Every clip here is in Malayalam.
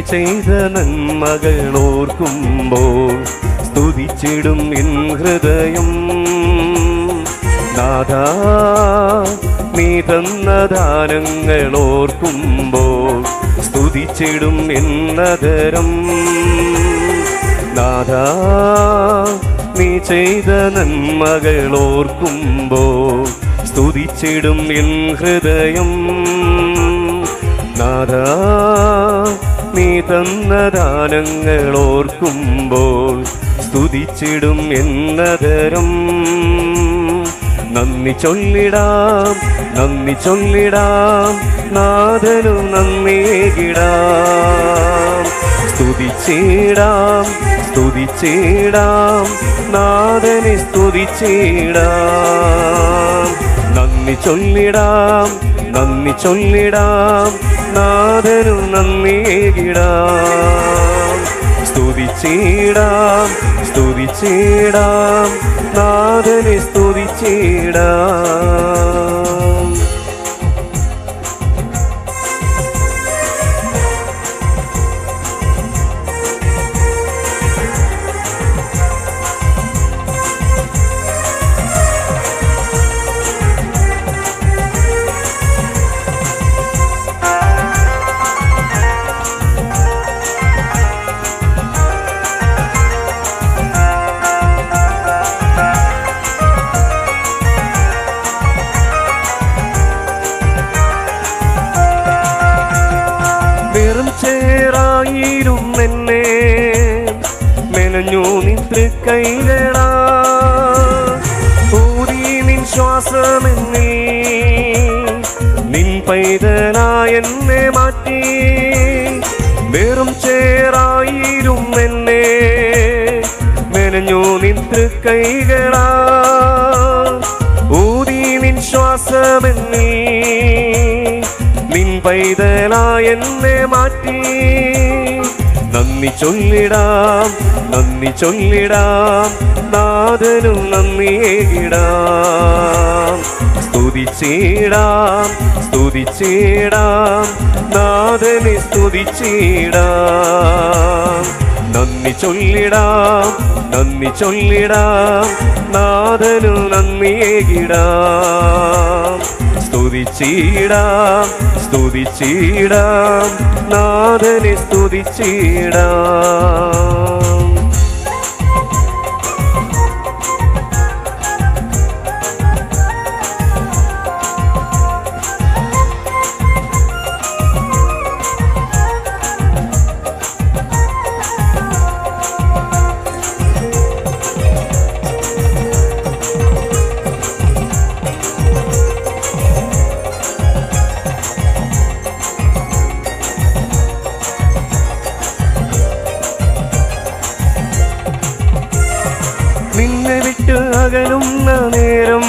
ചെയ്ത നന്മകൾ ഓർക്കുമ്പോൾ സ്തുതിച്ചിടും എൻ ഹൃദയം. നാഥ നീ തന്ന ദാനങ്ങൾ ഓർക്കുമ്പോൾ സ്തുതിച്ചിടും എന്നതരം നാഥ നീ ചെയ്ത നന്മകൾ ഓർക്കുമ്പോൾ സ്തുതിച്ചിടും എൻ ഹൃദയം. നാഥ നീ തന്ന ദാനങ്ങൾ ഓർക്കുമ്പോൾ സ്തുതിച്ചിടും എന്നതരം നന്ദി ചൊല്ലിടാം നന്ദി ചൊല്ലിടാം നാഥനു നന്ദിയേകിടാം സ്തുതിച്ചിടാം സ്തുതിച്ചിടാം നാഥനെ സ്തുതിച്ചിടാം. നന്ദി ചൊല്ലിടാം നന്ദി ചൊല്ലിടാം നാഥനു നന്ദിയിടാം സ്തുതിച്ചിടാം സ്തുതിച്ചിടാം നാഥനെ സ്തുതിച്ചിടാം. മെനഞ്ഞു നിൻ കൈകളാ. ഊതി നിൻ ശ്വാസമെന്നേ നിൻ പൈതലായെന്നെ മാറ്റി. വെറും ചേറായിരുന്നെന്നെ മെനഞ്ഞു നിൻ കൈകളാ. ഊതി നിൻ ശ്വാസമെന്നേ നിൻ പൈതലായെന്നെ മാറ്റി. നന്ദി ചൊല്ലിടാം നന്ദി ചൊല്ലിടാം നാഥനും നന്ദിയേടാം സ്തുതിച്ചേടാം സ്തുതിച്ചേടാം നാഥനെ സ്തുതിച്ചിടാം നന്ദി ചൊല്ലിടാം നന്ദി ചൊല്ലിടാം നാഥനു നന്ദിയേകിടാം സ്തുതിച്ചിടാം സ്തുതിച്ചിടാം നാഥനെ സ്തുതിച്ചിടാം. നിന്നെ വിട്ടു അകലുന്ന നേരം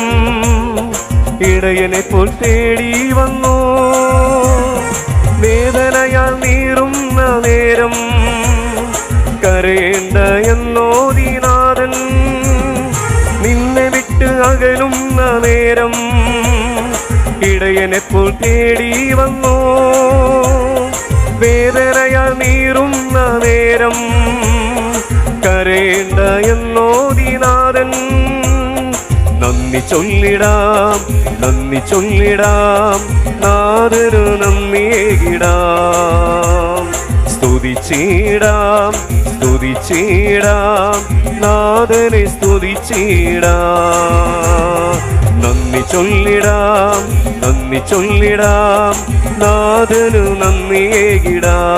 ഇടയനെ പോൽ തേടി വന്നു. വേദനയാൽ നീറുന്ന നേരം കരയേണ്ട എന്നോദിനാഥൻ നിന്നെ വിട്ടു അകലുന്ന നേരം ഇടയനെ പോൽ തേടി വന്നു. നീറുന്ന നേരം കരേണ്ട എന്നോദിനാഥൻ. നന്ദി ചൊല്ലിടാം നന്ദി ചൊല്ലിടാം നാഥനു നന്ദിയേകിടാം സ്തുതിച്ചിടാം സ്തുതിച്ചിടാം നാഥനെ സ്തുതിച്ചിടാം നന്ദി ചൊല്ലിടാം നന്ദി ചൊല്ലിടാം നാഥനു നന്ദിയേകിടാം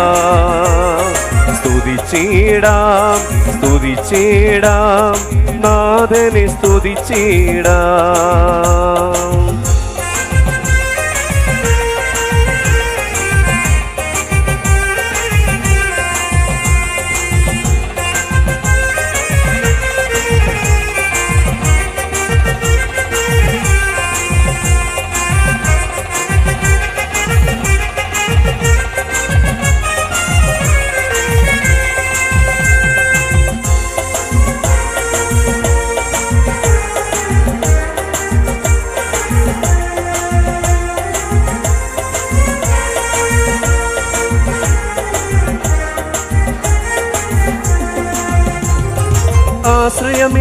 സ്തുതിച്ചിടാം സ്തുതിച്ചിടാം നാഥനെ സ്തുതിച്ചിടാം.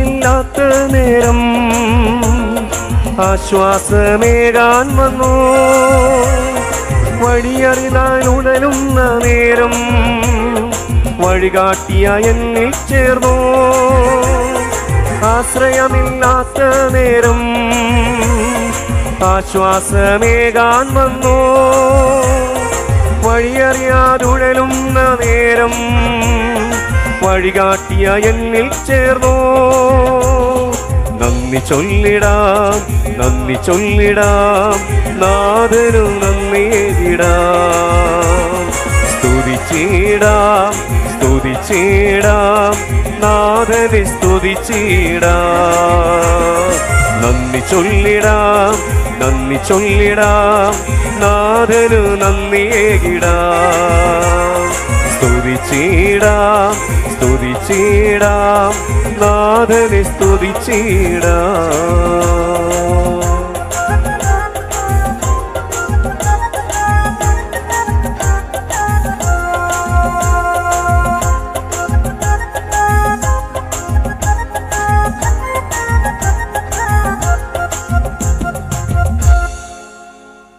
ആശ്വാസമില്ലാത്ത നേരം ആശ്വാസമേകാൻ വന്നു. വഴിയറിതാൻ ഉടലുന്ന നേരം വഴികാട്ടിയ എന്നിൽ ചേർന്നു. ആശ്രയമില്ലാത്ത നേരം ആശ്വാസമേകാൻ വന്നു. വഴിയറിയാതുഴലുന്ന നേരം വഴികാട്ടിയ എന്നിൽ ചേർന്നു. നന്ദി ചൊല്ലിടാം നന്ദി ചൊല്ലിടാം നാഥനു നന്ദിയിടാം സ്തുതിച്ചിടാം സ്തുതിച്ചിടാം നാഥനെ സ്തുതിച്ചിടാം നന്ദി ചൊല്ലിടാം നന്ദി ചൊല്ലിടാം നാഥനു നന്ദിയേകിടാം സ്തുതിച്ചിടാം സ്തുതിച്ചിടാം. നാഥനെ സ്തുതിച്ചിടാം.